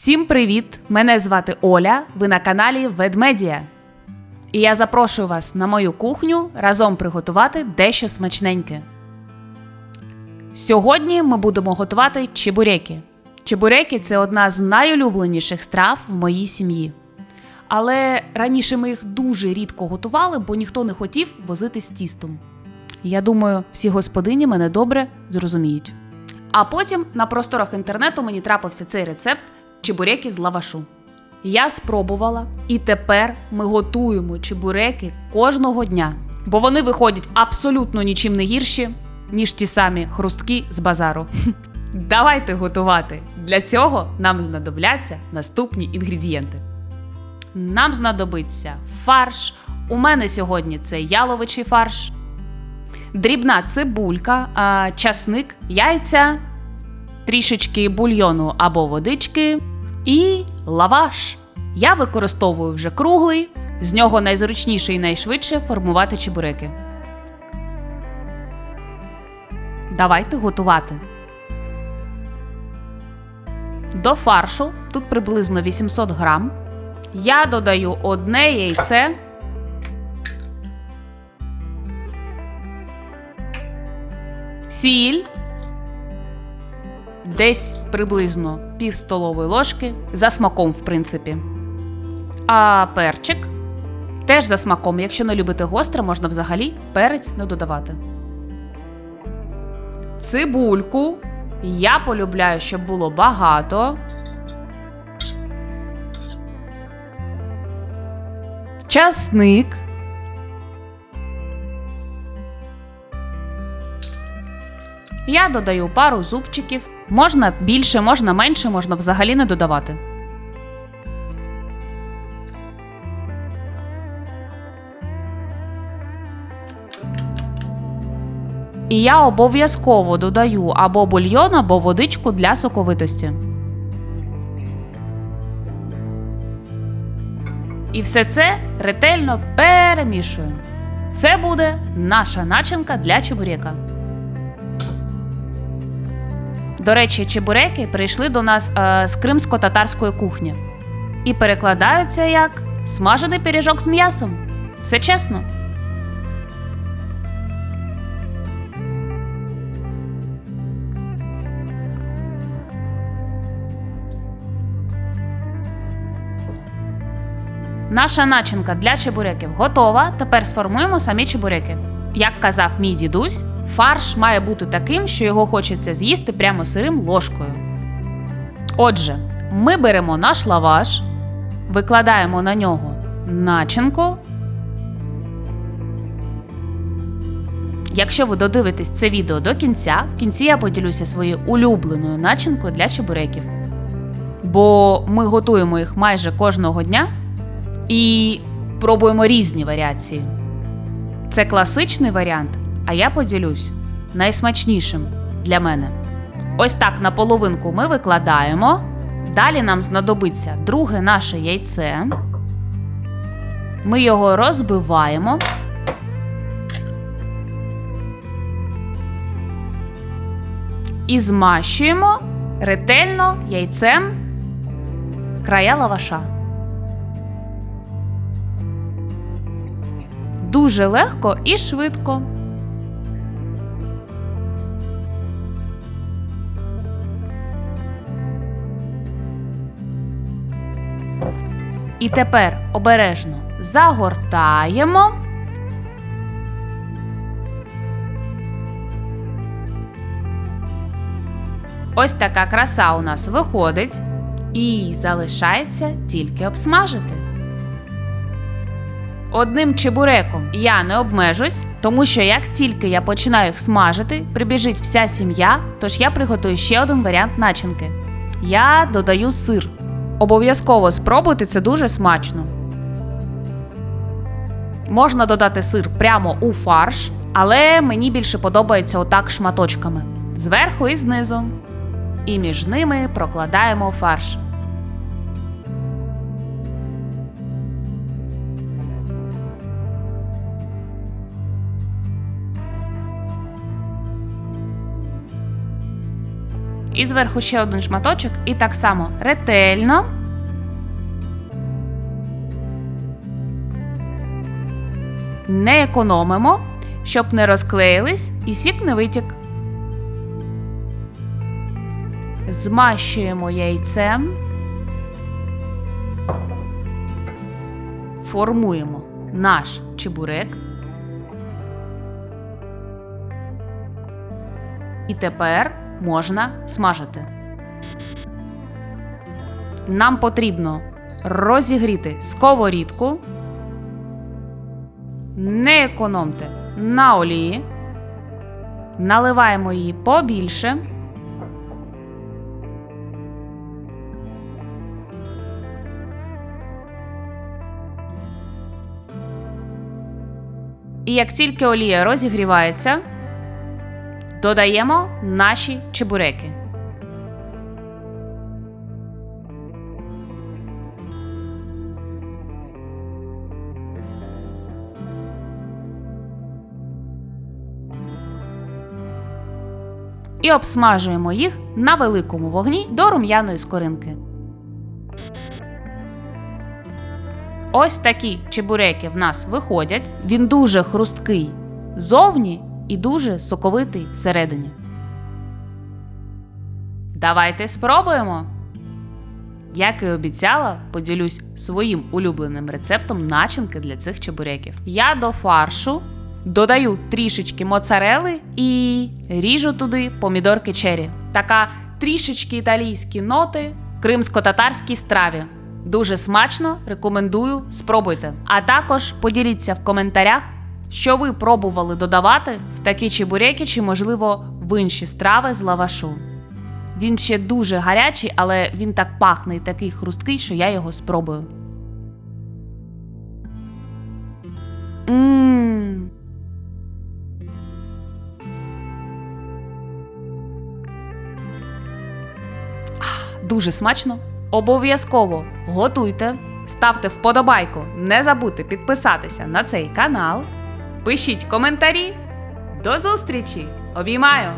Всім привіт! Мене звати Оля. Ви на каналі Ведмедія. І я запрошую вас на мою кухню разом приготувати дещо смачненьке. Сьогодні ми будемо готувати чебуреки. Чебуреки це одна з найулюбленіших страв в моїй сім'ї. Але раніше ми їх дуже рідко готували, бо ніхто не хотів возити з тістом. Я думаю, всі господині мене добре зрозуміють. А потім на просторах інтернету мені трапився цей рецепт чебуреки з лавашу. Я спробувала, і тепер ми готуємо чебуреки кожного дня, бо вони виходять абсолютно нічим не гірші, ніж ті самі хрустки з базару. Давайте готувати! Для цього нам знадобляться наступні інгредієнти. Нам знадобиться фарш. У мене сьогодні це яловичий фарш, дрібна цибулька, часник, яйця, трішечки бульйону або водички і лаваш. Я використовую вже круглий, з нього найзручніше і найшвидше формувати чебуреки. Давайте готувати. До фаршу тут приблизно 800 грам. Я додаю одне яйце. Сіль. Десь приблизно пів столової ложки. За смаком, в принципі. А перчик. Теж за смаком. Якщо не любите гостре, можна взагалі перець не додавати. Цибульку. Я полюбляю, щоб було багато. Часник. Я додаю пару зубчиків. Можна більше, можна менше, можна взагалі не додавати. І я обов'язково додаю або бульйон, або водичку для соковитості. І все це ретельно перемішую. Це буде наша начинка для чебурека. До речі, чебуреки прийшли до нас е, з кримсько-татарської кухні і перекладаються як смажений пиріжок з м'ясом. Все чесно. Наша начинка для чебуреків готова. Тепер сформуємо самі чебуреки. Як казав мій дідусь, фарш має бути таким, що його хочеться з'їсти прямо сирим ложкою. Отже, ми беремо наш лаваш, викладаємо на нього начинку. Якщо ви додивитесь це відео до кінця, в кінці я поділюся своєю улюбленою начинкою для чебуреків. Бо ми готуємо їх майже кожного дня і пробуємо різні варіації. Це класичний варіант, а я поділюсь найсмачнішим для мене. Ось так на половинку ми викладаємо. Далі нам знадобиться друге наше яйце. Ми його розбиваємо. І змащуємо ретельно яйцем края лаваша. Дуже легко і швидко. І тепер обережно загортаємо. Ось така краса у нас виходить. І залишається тільки обсмажити. Одним чебуреком я не обмежусь, тому що як тільки я починаю їх смажити, прибіжить вся сім'я, тож я приготую ще один варіант начинки. Я додаю сир. Обов'язково спробуйте це дуже смачно. Можна додати сир прямо у фарш, але мені більше подобається отак шматочками. Зверху і знизу. І між ними прокладаємо фарш. І зверху ще один шматочок, і так само ретельно. Не економимо, щоб не розклеїлись і сік не витік. Змащуємо яйцем. Формуємо наш чебурек. І тепер можна смажити. Нам потрібно розігріти сковорідку. Не економте на олії. Наливаємо її побільше. І як тільки олія розігрівається, додаємо наші чебуреки. І обсмажуємо їх на великому вогні до рум'яної скоринки. Ось такі чебуреки в нас виходять. Він дуже хрусткий зовні і дуже соковитий всередині. Давайте спробуємо. Як і обіцяла, поділюсь своїм улюбленим рецептом начинки для цих чебуреків. Я до фаршу додаю трішечки моцарели і ріжу туди помідорки чері. Така трішечки італійські ноти в кримсько-татарській страві. Дуже смачно, рекомендую, спробуйте. А також поділіться в коментарях, що ви пробували додавати в такі чебуреки чи, можливо, в інші страви з лавашу. Він ще дуже гарячий, але він так пахне і такий хрусткий, що я його спробую. Мм. Дуже смачно. Обов'язково готуйте, ставте вподобайку, не забудьте підписатися на цей канал. Пишіть коментарі. До зустрічі! Обіймаю!